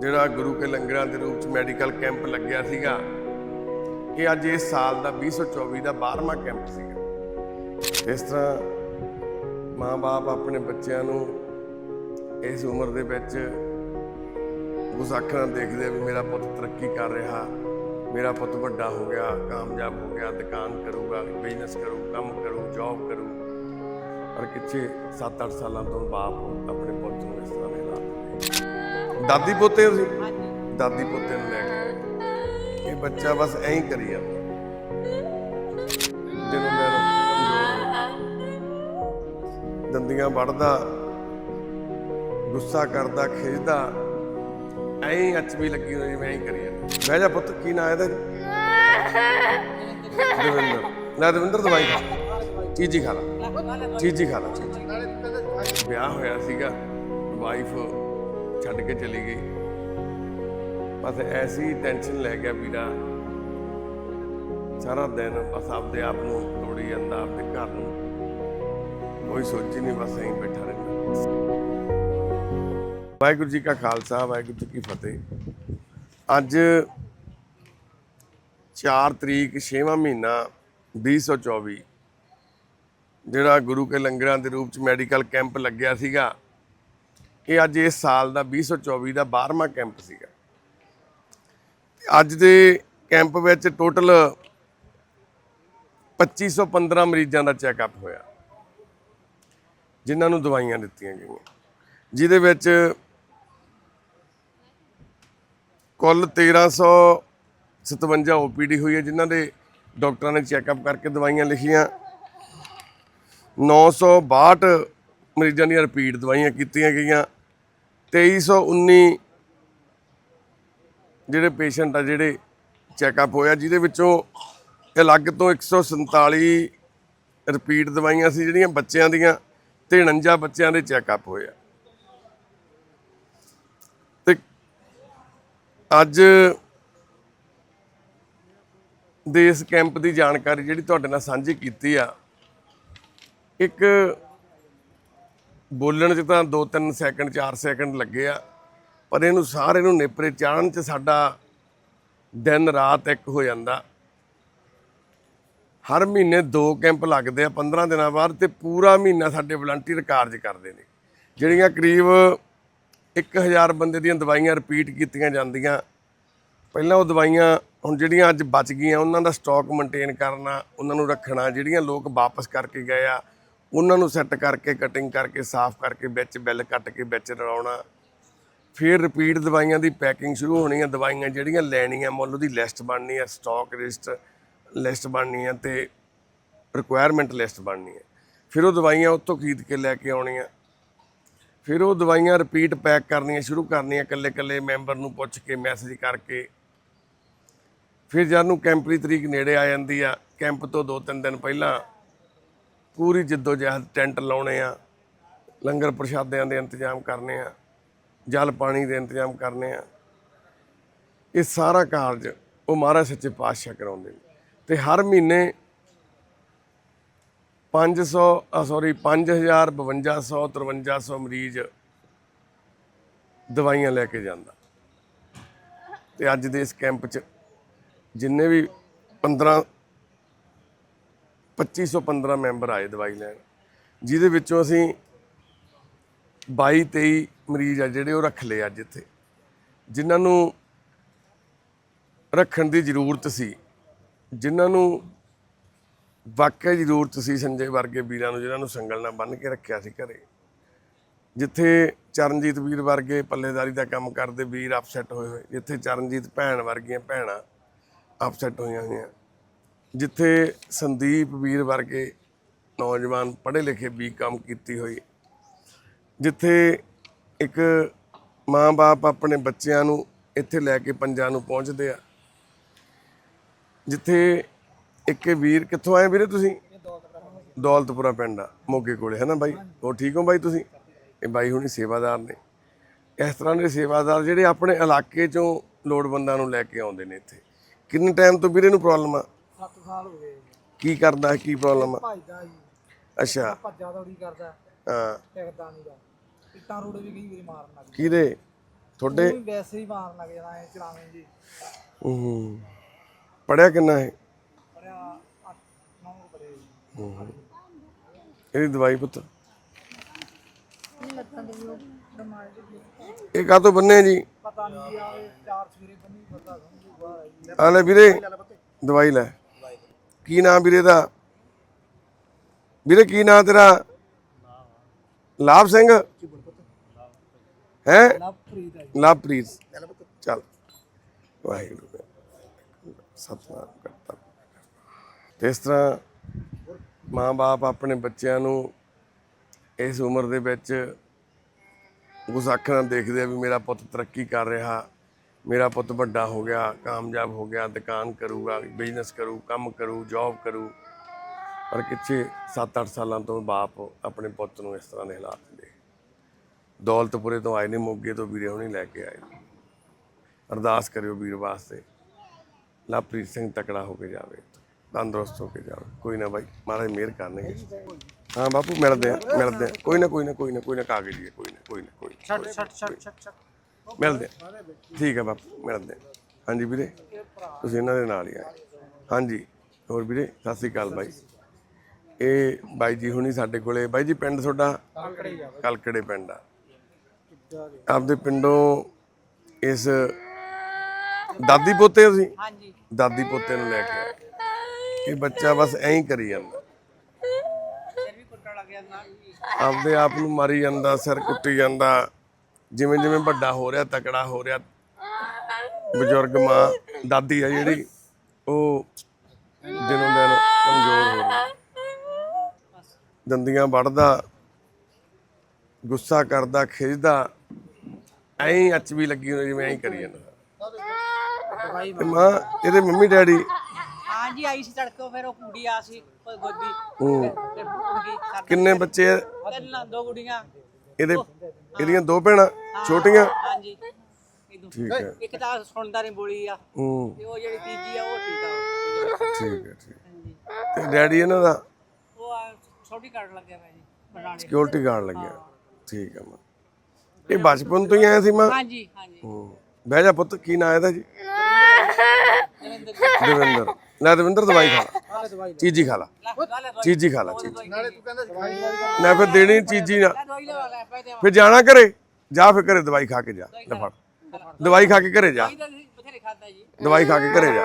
ਜਿਹੜਾ ਗੁਰੂ ਕੇ ਲੰਗਰਾਂ ਦੇ ਰੂਪ ਚ ਮੈਡੀਕਲ ਕੈਂਪ ਲੱਗਿਆ ਸੀਗਾ, ਇਹ ਅੱਜ ਇਸ ਸਾਲ ਦਾ 2024 ਦਾ 12ਵਾਂ ਕੈਂਪ ਸੀਗਾ। ਇਸ ਤਰ੍ਹਾਂ ਮਾਂ-ਬਾਪ ਆਪਣੇ ਬੱਚਿਆਂ ਨੂੰ ਇਸ ਉਮਰ ਦੇ ਵਿੱਚ ਉਸ ਦੇਖਦੇ ਵੀ ਮੇਰਾ ਪੁੱਤ ਤਰੱਕੀ ਕਰ ਰਿਹਾ, ਮੇਰਾ ਪੁੱਤ ਵੱਡਾ ਹੋ ਗਿਆ, ਕਾਮਯਾਬ ਹੋ ਗਿਆ, ਦੁਕਾਨ ਕਰੂਗਾ, ਬਿਜ਼ਨਸ ਕਰੂ, ਕੰਮ ਕਰੂ ਜੌਬ ਕਰੂ। ਪਰ ਕਿੱਥੇ 7-8 ਸਾਲਾਂ ਤੋਂ ਬਾਪ ਆਪਣੇ ਪੁੱਤ ਨੂੰ ਇਸ ਤਰ੍ਹਾਂ ਦੇ ਹਾਲਾਤ ਦਾਦੀ ਪੋਤੇ ਸੀ ਦਾਦੀ ਪੋਤੇ ਨੂੰ ਲੈ ਕੇ। ਇਹ ਬੱਚਾ ਬਸ ਐਂ ਹੀ ਕਰੀ ਜਾਂਦਾ। ਦਿਨੋਂ ਦਿਨ ਕਮਜ਼ੋਰ ਦੰਦੀਆਂ ਵੜਦਾ ਗੁੱਸਾ ਕਰਦਾ ਖਿੱਚਦਾ। ਐਂ ਹੀ ਅੱਛ ਵੀ ਲੱਗੀ ਹੋਈ ਜਿਵੇਂ ਐਂ ਕਰੀ ਜਾਂਦਾ। ਬਹਿ ਜਾ ਪੁੱਤ ਕੀ ਨਾਂ ਇਹਦਾ ਦਵਿੰਦਰ ਲੈ ਦਵਿੰਦਰ ਦਵਾਈ ਖਾ। ਚੀਜੀ ਖਾ ਲਾ। ਚੀਜੀ ਖਾ ਲਾ ਵਿਆਹ ਹੋਇਆ ਸੀਗਾ ਵਾਈਫ ਛੱਡ ਕੇ ਚਲੀ ਗਈ। ਬਸ ਐਸੀ ਟੈਨਸ਼ਨ ਲੈ ਗਿਆ ਵੀਰਾ। ਸਾਰਾ ਦਿਨ ਬਸ ਆਪਦੇ ਆਪ ਨੂੰ ਤੋੜੀ ਜਾਂਦਾ, ਆਪਦੇ ਘਰ ਨੂੰ। ਕੋਈ ਸੋਚੀ ਨਹੀਂ, ਬਸ ਐਂ ਬੈਠਾ ਰਹਿੰਦਾ। ਵਾਹਿਗੁਰੂ ਜੀ ਕਾ ਖਾਲਸਾ, ਵਾਹਿਗੁਰੂ ਜੀ ਕੀ ਫਤਿਹ। ਅੱਜ 4 ਤਰੀਕ 6ਵਾਂ ਮਹੀਨਾ 2024 ਜਿਹੜਾ ਗੁਰੂ ਕੇ ਲੰਗਰਾਂ ਦੇ ਰੂਪ ਚ ਮੈਡੀਕਲ ਕੈਂਪ ਲੱਗਿਆ ਸੀਗਾ ਇਹ ਅੱਜ ਇਸ ਸਾਲ ਦਾ 2024 ਦਾ 12ਵਾਂ ਕੈਂਪ ਸੀਗਾ। ਅੱਜ ਦੇ ਕੈਂਪ ਵਿੱਚ ਟੋਟਲ 2515 ਮਰੀਜ਼ਾਂ ਦਾ ਚੈੱਕਅਪ ਹੋਇਆ। ਜਿਨ੍ਹਾਂ ਨੂੰ ਦਵਾਈਆਂ ਦਿੱਤੀਆਂ ਗਈਆਂ। ਜਿਹਦੇ ਵਿੱਚ ਕੁੱਲ 1357 ਓਪੀਡੀ ਹੋਈ ਹੈ, ਜਿਨ੍ਹਾਂ ਦੇ ਡਾਕਟਰਾਂ ਨੇ ਚੈੱਕਅਪ ਕਰਕੇ ਦਵਾਈਆਂ ਲਿਖੀਆਂ। 962 ਮਰੀਜ਼ਾਂ ਦੀਆਂ ਰਿਪੀਟ ਦਵਾਈਆਂ ਕੀਤੀਆਂ ਗਈਆਂ। 2319 ਜਿਹੜੇ ਪੇਸ਼ੈਂਟ ਆ, ਜਿਹੜੇ ਚੈੱਕਅਪ ਹੋਇਆ, ਜਿਹਦੇ ਵਿੱਚੋਂ ਅਲੱਗ ਤੋਂ 147 ਰਿਪੀਟ ਦਵਾਈਆਂ ਸੀ ਜਿਹੜੀਆਂ ਬੱਚਿਆਂ ਦੀਆਂ ਤੇ 49 ਬੱਚਿਆਂ ਦੇ ਚੈੱਕਅਪ ਹੋਏ ਆ ਤੇ ਅੱਜ ਦੇ ਇਸ ਕੈਂਪ ਦੀ ਜਾਣਕਾਰੀ ਜਿਹੜੀ ਤੁਹਾਡੇ ਨਾਲ ਸਾਂਝੀ ਕੀਤੀ ਆ, ਇੱਕ ਬੋਲਣ 'ਚ ਤਾਂ 2-3 ਸੈਕਿੰਡ 4 ਸੈਕਿੰਡ ਲੱਗੇ ਆ, ਪਰ ਇਹਨੂੰ ਸਾਰੇ ਨੂੰ ਨੇਪਰੇ ਚਾੜਨ 'ਚ ਸਾਡਾ ਦਿਨ, ਰਾਤ ਇੱਕ ਹੋ ਜਾਂਦਾ। ਹਰ ਮਹੀਨੇ ਦੋ ਕੈਂਪ ਲੱਗਦੇ ਆ 15 ਦਿਨਾਂ ਬਾਅਦ ਤੇ ਪੂਰਾ ਮਹੀਨਾ ਸਾਡੇ ਵਲੰਟੀਅਰ ਕਾਰਜ ਕਰਦੇ ਨੇ। ਜਿਹੜੀਆਂ ਕਰੀਬ 1000 ਬੰਦੇ ਦੀਆਂ ਦਵਾਈਆਂ ਰਿਪੀਟ ਕੀਤੀਆਂ ਜਾਂਦੀਆਂ। ਪਹਿਲਾਂ ਉਹ ਦਵਾਈਆਂ ਹੁਣ ਜਿਹੜੀਆਂ ਅੱਜ ਬਚ ਗਈਆਂ, ਉਹਨਾਂ ਦਾ ਸਟਾਕ ਮੇਨਟੇਨ ਕਰਨਾ, ਉਹਨਾਂ ਨੂੰ ਰੱਖਣਾ, ਜਿਹੜੀਆਂ ਲੋਕ ਵਾਪਸ ਕਰਕੇ ਗਏ ਆ ਉਹਨਾਂ ਨੂੰ ਸੈੱਟ ਕਰਕੇ ਕਟਿੰਗ ਕਰਕੇ, ਸਾਫ਼ ਕਰਕੇ ਵਿੱਚ ਬਿੱਲ ਕੱਟ ਕੇ ਵਿੱਚ ਰਲਾਉਣਾ। ਫਿਰ ਰਿਪੀਟ ਦਵਾਈਆਂ ਦੀ ਪੈਕਿੰਗ ਸ਼ੁਰੂ ਹੋਣੀ ਹੈ ਦਵਾਈਆਂ ਜਿਹੜੀਆਂ ਲੈਣੀਆਂ, ਮੁੱਲ ਉਹਦੀ ਲਿਸਟ ਬਣਨੀ ਹੈ ਸਟਾਕ ਲਿਸਟ ਲਿਸਟ ਬਣਨੀ ਹੈ ਤੇ ਰਿਕੁਆਇਰਮੈਂਟ ਲਿਸਟ ਬਣਨੀ ਹੈ ਫਿਰ ਉਹ ਦਵਾਈਆਂ ਉੱਥੋਂ ਖਰੀਦ ਕੇ ਲੈ ਕੇ ਆਉਣੀਆਂ। ਫਿਰ ਉਹ ਦਵਾਈਆਂ ਰਿਪੀਟ ਪੈਕ ਕਰਨੀਆਂ ਸ਼ੁਰੂ ਕਰਨੀਆਂ, ਇਕੱਲੇ ਇਕੱਲੇ ਮੈਂਬਰ ਨੂੰ ਪੁੱਛ ਕੇ ਮੈਸੇਜ ਕਰਕੇ। ਫਿਰ ਜਦ ਨੂੰ ਕੈਂਪ ਦੀ ਤਰੀਕ ਨੇੜੇ ਆ ਜਾਂਦੀ ਆ ਕੈਂਪ ਤੋਂ ਦੋ ਤਿੰਨ ਦਿਨ ਪਹਿਲਾਂ ਪੂਰੀ ਜਿੱਦੋ-ਜਹਿਦ ਟੈਂਟ ਲਾਉਣੇ ਆ, ਲੰਗਰ ਪ੍ਰਸ਼ਾਦਿਆਂ ਦੇ ਇੰਤਜ਼ਾਮ ਕਰਨੇ ਆ, ਜਲ ਪਾਣੀ ਦੇ ਇੰਤਜ਼ਾਮ ਕਰਨੇ ਆ। ਇਹ ਸਾਰਾ ਕਾਰਜ ਉਹ ਮਹਾਰਾਜ ਸੱਚੇ ਪਾਤਸ਼ਾਹ ਕਰਾਉਂਦੇ ਨੇ। ਤੇ ਹਰ ਮਹੀਨੇ 500 ਸੌਰੀ 5000 5200 5300 ਮਰੀਜ਼ ਦਵਾਈਆਂ ਲੈ ਕੇ ਜਾਂਦਾ। ਤੇ ਅੱਜ ਦੇ ਇਸ ਕੈਂਪ 'ਚ ਜਿੰਨੇ ਵੀ 15 2515 ਮੈਂਬਰ ਆਏ ਦਵਾਈ ਲੈਣ। ਜਿਹਦੇ ਵਿੱਚੋਂ ਅਸੀਂ 22 23 ਮਰੀਜ਼ ਆ ਜਿਹੜੇ ਉਹ ਰੱਖ ਲਏ ਅੱਜ ਇੱਥੇ। ਜਿਨ੍ਹਾਂ ਨੂੰ ਰੱਖਣ ਦੀ ਜ਼ਰੂਰਤ ਸੀ, ਜਿਨ੍ਹਾਂ ਨੂੰ ਵਾਕਿਆ ਜ਼ਰੂਰਤ ਸੀ ਸੰਜੇ ਵਰਗੇ ਵੀਰਾਂ ਨੂੰ, ਜਿਨ੍ਹਾਂ ਨੂੰ ਸੰਗਲ ਨਾਲ ਬੰਨ੍ਹ ਕੇ ਰੱਖਿਆ ਸੀ ਘਰੇ। ਜਿੱਥੇ ਚਰਨਜੀਤ ਵੀਰ ਵਰਗੇ ਪੱਲੇਦਾਰੀ ਦਾ ਕੰਮ ਕਰਦੇ ਵੀਰ ਅਪਸੈਟ ਹੋਏ ਹੋਏ, ਜਿੱਥੇ ਚਰਨਜੀਤ ਭੈਣ ਵਰਗੀਆਂ ਭੈਣਾਂ ਅਪਸੈਟ ਹੋਈਆਂ ਹੋਈਆਂ। ਜਿੱਥੇ ਸੰਦੀਪ ਵੀਰ ਵਰਗੇ ਨੌਜਵਾਨ ਪੜ੍ਹੇ ਲਿਖੇ ਵੀ ਕੰਮ ਕੀਤੀ ਹੋਈ। ਜਿੱਥੇ ਇੱਕ ਮਾਂ-ਬਾਪ ਆਪਣੇ ਬੱਚਿਆਂ ਨੂੰ ਇੱਥੇ ਲੈ ਕੇ ਪੰਜਾਂ ਨੂੰ ਪਹੁੰਚਦੇ ਆ। ਜਿੱਥੇ ਇੱਕ ਇਹ ਵੀਰ, ਕਿੱਥੋਂ ਆਏ ਵੀਰੇ ਤੁਸੀਂ? ਦੌਲਤਪੁਰਾ ਪਿੰਡ ਆ, ਮੋਗੇ ਕੋਲੇ ਹੈ ਨਾ ਬਾਈ? ਉਹ ਠੀਕ ਹੋ ਬਾਈ ਤੁਸੀਂ? ਇਹ ਬਾਈ ਹੁਣੀ ਸੇਵਾਦਾਰ ਨੇ। ਇਸ ਤਰ੍ਹਾਂ ਦੇ ਸੇਵਾਦਾਰ ਜਿਹੜੇ ਆਪਣੇ ਇਲਾਕੇ ਚੋਂ ਲੋੜਵੰਦਾਂ ਨੂੰ ਲੈ ਕੇ ਆਉਂਦੇ ਨੇ ਇੱਥੇ। ਕਿੰਨੇ ਟਾਈਮ ਤੋਂ ਵੀਰੇ ਨੂੰ ਪ੍ਰੋਬਲਮ ਆ? 7 ਸਾਲ ਹੋ ਗਏ ਜੀ। ਕੀ ਕਰਦਾ ਹੈ, ਕੀ ਪ੍ਰੋਬਲਮ ਆ ਭੱਜਦਾ ਜੀ। ਅੱਛਾ। ਭੱਜਾ ਦੌੜੀ ਕਰਦਾ। ਹਾਂ। ਟਿਕਦਾ ਨਹੀਂ ਦਾ ਇੱਟਾਂ ਰੋੜੇ ਵੀ ਕਈ ਵਾਰੀ ਮਾਰਨ ਲੱਗ ਕਿਹਦੇ? ਤੁਹਾਡੇ? ਵੀ ਵੈਸੇ ਹੀ ਮਾਰਨ ਲੱਗ ਜਾਣਾ ਐ ਚਲਾਵੇਂ ਜੀ। ਹੂੰ। ਪੜਿਆ ਕਿੰਨਾ ਹੈ ਪੜਿਆ 8 9 ਪੜੇ ਜੀ। ਇਹਦੀ ਦਵਾਈ ਪੁੱਤ। ਇਹ ਕਾਹਤੋਂ ਬੰਨੇ ਜੀ? ਪਤਾ ਨਹੀਂ ਜੀ ਆਵੇ ਚਾਰ ਸਵੇਰੇ ਬੰਨੀ ਪਤਾ ਸਮਝੂ ਬਾਹਰ ਆਈ ਜੀ ਆ ਲੈ ਵੀਰੇ। ਦਵਾਈ ਲੈ। ਕੀ ਨਾਮ ਵੀਰੇ ਦਾ? ਵੀਰੇ ਕੀ ਨਾਮ ਤੇਰਾ? ਲਾਭ ਸਿੰਘ? ਹੈ? ਲਾਭਪ੍ਰੀਤ। ਚੱਲ। ਵਾਹਿਗੁਰੂ ਸਤਨਾਮ ਕਰਤਾ ਤੇ ਇਸ ਤਰ੍ਹਾਂ ਮਾਂ-ਬਾਪ ਆਪਣੇ ਬੱਚਿਆਂ ਨੂੰ ਇਸ ਉਮਰ ਦੇ ਵਿੱਚ ਉਸ ਅੱਖ ਨਾਲ ਦੇਖਦੇ ਆ ਵੀ ਮੇਰਾ ਪੁੱਤ ਤਰੱਕੀ ਕਰ ਰਿਹਾ। ਮੇਰਾ ਪੁੱਤ ਵੱਡਾ ਹੋ ਗਿਆ ਕਾਮਯਾਬ ਹੋ ਗਿਆ ਦੁਕਾਨ ਕਰੂਗਾ ਬਿਜ਼ਨਸ ਕਰੂ ਕੰਮ ਕਰੂ ਜੌਬ ਕਰੂ। ਪਰ ਕਿੱਥੇ 7-8 ਸਾਲਾਂ ਤੋਂ ਬਾਪ ਆਪਣੇ ਪੁੱਤ ਨੂੰ ਇਸ ਤਰ੍ਹਾਂ ਦੇ ਹਾਲਾਤ ਦੇ। ਦੌਲਤਪੁਰੇ ਤੋਂ ਆਏ ਨੇ ਮੋਗੇ ਤੋਂ ਵੀਰੇ ਹੁਣੀ ਲੈ ਕੇ ਆਏ। ਨੇ। ਅਰਦਾਸ ਕਰਿਓ ਵੀਰ ਵਾਸਤੇ ਲਵਪ੍ਰੀਤ ਸਿੰਘ ਤਕੜਾ ਹੋ ਕੇ ਜਾਵੇ ਤੰਦਰੁਸਤ ਹੋ ਕੇ ਜਾਵੇ। ਕੋਈ ਨਾ ਬਾਈ ਮਹਾਰਾਜ ਮਿਹਰ ਕਰਨਗੇ। ਹਾਂ ਬਾਪੂ ਮਿਲਦੇ ਆ ਮਿਲਦੇ ਆ। ਕੋਈ ਨਾ ਕੋਈ ਨਾ ਕੋਈ ਨਾ ਕੋਈ ਨਾ ਕਾਗਜ਼ ਹੀ ਹੈ, ਕੋਈ ਨਾ ਕੋਈ ਨਾ ਕੋਈ ਛੱਡ ਛੱਡ ਛੱਡ ਛੱਡ। ਮਿਲਦੇ। ਠੀਕ ਹੈ ਬਾਪੂ ਮਿਲਦੇ। ਹਾਂਜੀ ਵੀਰੇ ਤੁਸੀਂ ਇਹਨਾਂ ਦੇ ਨਾਲ ਹੀ ਆਏ ਹਾਂਜੀ ਹੋਰ ਵੀਰੇ ਸਤਿ ਸ੍ਰੀ ਅਕਾਲ ਬਾਈ। ਇਹ ਬਾਈ ਜੀ ਹੁਣੀ ਸਾਡੇ ਕੋਲੇ ਬਾਈ ਜੀ ਪਿੰਡ ਤੁਹਾਡਾ? ਕਲਕੜੇ ਪਿੰਡ ਆ। ਆਪਦੇ ਪਿੰਡੋਂ ਇਸ ਦਾਦੀ ਪੋਤੇ ਅਸੀਂ ਹਾਂਜੀ। ਦਾਦੀ ਪੋਤੇ ਨੂੰ ਲੈ ਕੇ ਆਏ। ਇਹ ਬੱਚਾ ਬਸ ਐਂ ਹੀ ਕਰੀ ਜਾਂਦਾ। ਸਿਰ ਵੀ ਕੁੱਟਣ ਲੱਗ ਜਾਂਦਾ। ਆਪਦੇ ਆਪ ਨੂੰ ਮਾਰੀ ਜਾਂਦਾ ਸਿਰ ਕੁੱਟੀ ਜਾਂਦਾ। ਜਿਵੇਂ ਜਿਵੇਂ ਵੱਡਾ ਹੋ ਰਿਹਾ ਤਕੜਾ ਹੋ ਰਿਹਾ ਬਜ਼ੁਰਗ ਮਾਂ ਦਾਦੀ ਆ ਜਿਹੜੀ ਉਹ ਦਿਨੋਂ ਦਿਨ ਕਮਜ਼ੋਰ ਹੋ ਰਹੀ ਦੰਦੀਆਂ ਵੜਦਾ ਗੁੱਸਾ ਕਰਦਾ ਖਿੱਚਦਾ ਐਂ ਹੀ ਅੱਚ ਵੀ ਲੱਗੀ ਹੋਈ ਜਿਵੇਂ ਐਂ ਹੀ ਕਰੀ ਜਾਂਦਾ। ਤੇ ਮਾਂ ਇਹਦੇ ਮੰਮੀ ਡੈਡੀ? ਹਾਂਜੀ ਆਈ ਸੀ ਤੜਕੋ ਫਿਰ ਉਹ ਕੁੜੀ ਆ ਸੀ ਕੋਈ ਗੋਦੀ ਹੂੰ। ਕਿੰਨੇ ਬੱਚੇ ਦੋ ਗੁੜੀਆਂ। ਇਹਦੇ ਇਹਦੀਆਂ ਦੋ ਭੈਣਾਂ ਛੋਟੀਆਂ। ਹਾਂਜੀ। ਇਹ ਠੀਕ ਹੈ। ਇੱਕ ਤਾਂ ਸੁਣਦਾ ਨਹੀਂ ਬੋਲੀ ਆ ਹੂੰ। ਤੇ ਉਹ ਜਿਹੜੀ ਤੀਜੀ ਆ ਉਹ ਠੀਕ ਆ। ਠੀਕ ਹੈ ਠੀਕ ਤੇ ਡੈਡੀ ਇਹਨਾਂ ਦਾ? ਉਹ ਆ ਛੋਟੀ ਕੱਢ ਲੱਗਿਆ ਮੈਂ ਜੀ ਬਣਾਣੇ ਸਿਕਿਉਰਿਟੀ ਗਾਰਡ ਲੱਗਿਆ। ਠੀਕ ਹੈ ਮਾਂ। ਇਹ ਬਚਪਨ ਤੋਂ ਹੀ ਆਇਆ ਸੀ ਮਾਂ? ਹਾਂਜੀ ਹਾਂਜੀ। ਹੂੰ। ਬਹਿ ਜਾ ਪੁੱਤ ਕੀ ਨਾਂ ਇਹਦਾ ਜੀ। ਦਵਿੰਦਰ। ਲੈ ਦਵਿੰਦਰ ਦਵਾਈ ਖਾ ਲਾ। ਚੀਜੀ ਖਾ ਲਾ। ਚੀਜੀ ਖਾ ਲਾ ਚੀਜੀ। ਨਾਲੇ ਤੂੰ ਕਹਿੰਦਾ ਦਵਾਈ ਨਾ ਫਿਰ ਦੇਣੀ ਚੀਜੀ ਨਾ। ਫਿਰ ਜਾਣਾ ਘਰੇ? ਜਾ ਫਿਰ ਘਰੇ ਦਵਾਈ ਖਾ ਕੇ ਜਾ। ਲੈ ਫੜ। ਦਵਾਈ ਖਾ ਕੇ ਘਰੇ ਜਾ। ਦਵਾਈ ਖਾ ਕੇ ਘਰੇ ਜਾ।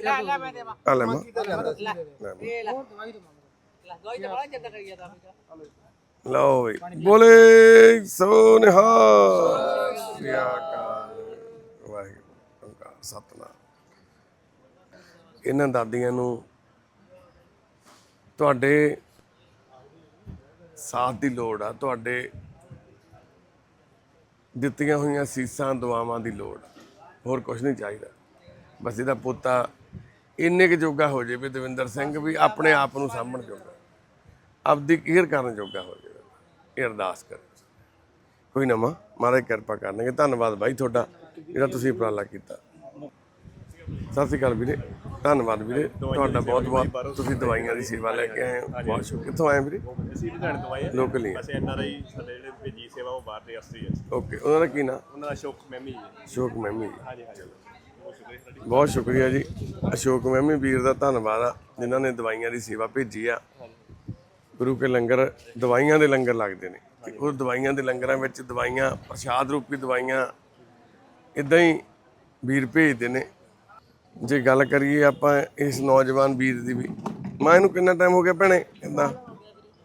ਲੈ ਲੈ ਮੈਂ ਦੇਵਾਂ ਆ ਲੈ ਮਾਂ। ਲੈ ਇਹ ਲੈ। ਦਵਾਈ ਤੋਂ ਮੰਗਦਾ। ਲੈ ਦਵਾਈ ਤਾਂ ਬੜਾ ਜਿੱਦ ਕਰੀ ਜਾਂਦਾ ਫਿਰ ਲਓ ਬਈ ਬੋਲੇ ਸੋ ਨਿਹਾਲ ਸ੍ਰੀ ਅਕਾਲ। ਵਾਹਿਗੁਰੂ ਸਤਨਾਮ। ਇਹਨਾਂ ਦਾਦੀਆਂ ਨੂੰ ਤੁਹਾਡੇ ਸਾਥ ਦੀ ਲੋੜ ਆ, ਤੁਹਾਡੇ ਦਿੱਤੀਆਂ ਹੋਈਆਂ ਸੀਸਾਂ, ਦੁਆਵਾਂ ਦੀ ਲੋੜ ਹੋਰ ਕੁਝ ਨਹੀਂ ਚਾਹੀਦਾ। ਬਸ ਇਹਦਾ ਪੋਤਾ ਇੰਨੇ ਕੁ ਜੋਗਾ ਹੋ ਜਾਵੇ ਦਵਿੰਦਰ ਸਿੰਘ ਵੀ ਆਪਣੇ ਆਪ ਨੂੰ ਸਾਂਭਣ ਜੋਗਾ, ਆਪਦੀ ਕੇਅਰ ਕਰਨ ਜੋਗਾ ਹੋ ਜਾਵੇ ਇਹ ਅਰਦਾਸ ਕਰੋ। ਕੋਈ ਨਾ ਮਾਂ, ਮਹਾਰਾਜ ਕਿਰਪਾ ਕਰਨਗੇ। ਧੰਨਵਾਦ ਬਾਈ ਤੁਹਾਡਾ, ਜਿਹੜਾ ਤੁਸੀਂ ਉਪਰਾਲਾ ਕੀਤਾ। ਸਤਿ ਸ਼੍ਰੀ ਅਕਾਲ ਵੀਰੇ ਧੰਨਵਾਦ ਵੀਰੇ। ਤੁਹਾਡਾ ਬਹੁਤ ਬਹੁਤ ਤੁਸੀਂ ਦਵਾਈਆਂ ਦੀ ਸੇਵਾ ਲੈ ਕੇ ਆਏ ਹੋ। ਬਹੁਤ ਸ਼ੁਕਰ ਕਿੱਥੋਂ ਆਏ ਵੀਰੇ? ਅਸੀਂ ਲੁਧਿਆਣੇ ਤੋਂ ਆਏ ਹਾਂ। ਲੋਕਲ ਹੀ ਅਸੀਂ ਐਨਆਰਆਈ ਸਾਡੇ ਜਿਹੜੇ ਭੇਜੀ ਸੇਵਾ ਉਹ ਬਾਹਰ ਦੇ ਆਸਟਰੀਆ ਚ ਓਕੇ ਉਹਨਾਂ ਦਾ ਕੀ ਨਾਂ? ਉਹਨਾਂ ਦਾ ਅਸ਼ੋਕ ਹੈ। ਮਹਿਮੀ ਜੀ। ਹਾਂਜੀ ਹਾਂਜੀ। ਬਹੁਤ ਸ਼ੁਕਰੀਆ ਜੀ। ਅਸ਼ੋਕ ਮਹਿਮੀ ਵੀਰ ਦਾ ਧੰਨਵਾਦ ਆ ਜਿਨ੍ਹਾਂ ਨੇ ਦਵਾਈਆਂ ਦੀ ਸੇਵਾ ਭੇਜੀ ਆ। ਗੁਰੂ ਕੇ ਲੰਗਰ ਦਵਾਈਆਂ ਦੇ ਲੰਗਰ ਲੱਗਦੇ ਨੇ। ਤੇ ਉਹ ਦਵਾਈਆਂ ਦੇ ਲੰਗਰਾਂ ਵਿੱਚ ਦਵਾਈਆਂ ਪ੍ਰਸ਼ਾਦ ਰੂਪੀ ਦਵਾਈਆਂ ਇਦਾਂ ਹੀ ਵੀਰ ਭੇਜਦੇ ਨੇ। ਜੇ ਗੱਲ ਕਰੀਏ ਆਪਾਂ ਇਸ ਨੌਜਵਾਨ ਵੀਰ ਦੀ ਵੀ ਮੈਂ ਇਹਨੂੰ ਕਿੰਨਾ ਟਾਈਮ ਹੋ ਗਿਆ ਭੈਣੇ? ਕਿੰਦਾ?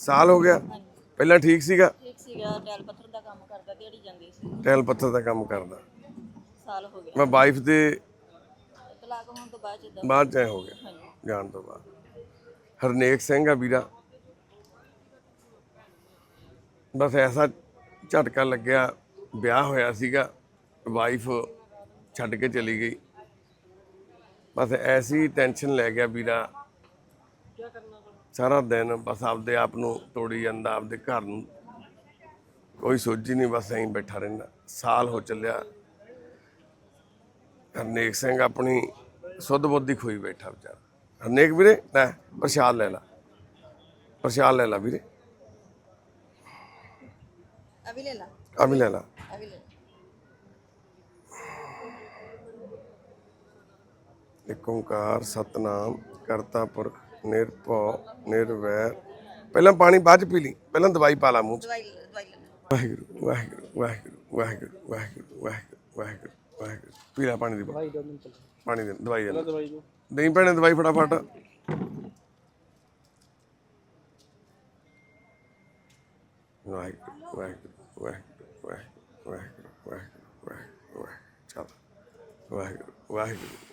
ਸਾਲ ਹੋ ਗਿਆ? ਪਹਿਲਾਂ ਠੀਕ ਸੀਗਾ? ਠੀਕ ਸੀਗਾ ਟੈਲ ਪੱਥਰ ਦਾ ਕੰਮ ਕਰਦਾ ਦਿਹਾੜੀ ਜਾਂਦੀ ਸੀ। ਟੈਲ ਪੱਥਰ ਦਾ ਕੰਮ ਕਰਦਾ। ਸਾਲ ਹੋ ਗਿਆ। ਮੈਂ ਵਾਈਫ ਦੇ ਤਲਾਕ ਹੋਣ ਤੋਂ ਬਾਅਦ ਜਿੱਦਾਂ। ਬਾਅਦ ਚ ਐਂ ਹੋ ਗਿਆ। ਜਾਣ ਤੋਂ ਬਾਅਦ। ਹਰਨੇਕ ਸਿੰਘ ਆ ਵੀਰਾ। ਬਸ ਐਸਾ ਝਟਕਾ ਲੱਗਿਆ ਵਿਆਹ ਹੋਇਆ ਸੀਗਾ। ਵਾਈਫ ਛੱਡ ਕੇ ਚਲੀ ਗਈ। ਬਸ ਐਸੀ ਟੈਨਸ਼ਨ ਲੈ ਗਿਆ ਵੀਰਾ। ਸਾਰਾ ਦਿਨ ਬਸ ਆਪਦੇ ਆਪ ਨੂੰ ਤੋੜੀ ਜਾਂਦਾ ਆਪਦੇ ਘਰ ਨੂੰ। ਕੋਈ ਸੋਝੀ ਨਹੀਂ ਬਸ ਐਂ ਬੈਠਾ ਰਹਿੰਦਾ। ਸਾਲ ਹੋ ਚੱਲਿਆ। ਹਰਨੇਕ ਸਿੰਘ ਆਪਣੀ ਸੁੱਧ ਬੁੱਧੀ ਖੋਈ ਬੈਠਾ ਵਿਚਾਰਾ। ਹਰਨੇਕ ਵੀਰੇ ਲੈ ਪ੍ਰਸ਼ਾਦ ਲੈ ਲਾ। ਪ੍ਰਸ਼ਾਦ ਲੈ ਲਾ ਵੀਰੇ। ਅਭੀ ਲੈ ਲਾ। ਵੀ ਲੈ ਲਾ। ਅਭੀ ਲੈ। ਇੱਕ ਓੰਕਾਰ ਸਤਨਾਮ ਕਰਤਾ ਪੁਰਖ ਨਿਰਭਉ ਨਿਰਵੈਰ ਪਹਿਲਾਂ ਪਾਣੀ ਬਾਅਦ ਚ ਪੀ ਲਈ ਪਹਿਲਾਂ ਦਵਾਈ ਪਾ ਲਾ ਮੂੰਹ ਚ ਦਵਾਈ ਦਵਾਈ ਵਾਹਿਗੁਰੂ ਵਾਹਿਗੁਰੂ ਵਾਹਿਗੁਰੂ ਵਾਹਿਗੁਰੂ ਵਾਹਿਗੁਰੂ ਵਾਹਿਗੁਰੂ ਵਾਹਿਗੁਰੂ ਵਾਹਿਗੁਰੂ ਪੀ ਲੈ ਪਾਣੀ ਦੀ ਬੋਤਲ। ਭਾਈ ਦੋ ਮਿੰਟ ਚੱਲ ਪਾਣੀ ਦੇ ਦਵਾਈ ਦੇ ਦਵਾਈ ਦੋ ਨਹੀਂ ਭੈਣੇ ਦਵਾਈ ਫਟਾਫਟ ਵਾਹਿਗੁਰੂ ਵਾਹਿਗੁਰੂ ਵਾਹਿਗੁਰੂ ਵਾਹਿਗੁਰੂ ਵਾਹਿਗੁਰੂ ਵਾਹਿਗੁਰੂ ਵਾਹਿਗੁਰੂ ਵਾਹਿਗੁਰੂ ਚੱਲ ਵਾਹਿਗੁਰੂ ਵਾਹਿਗੁਰੂ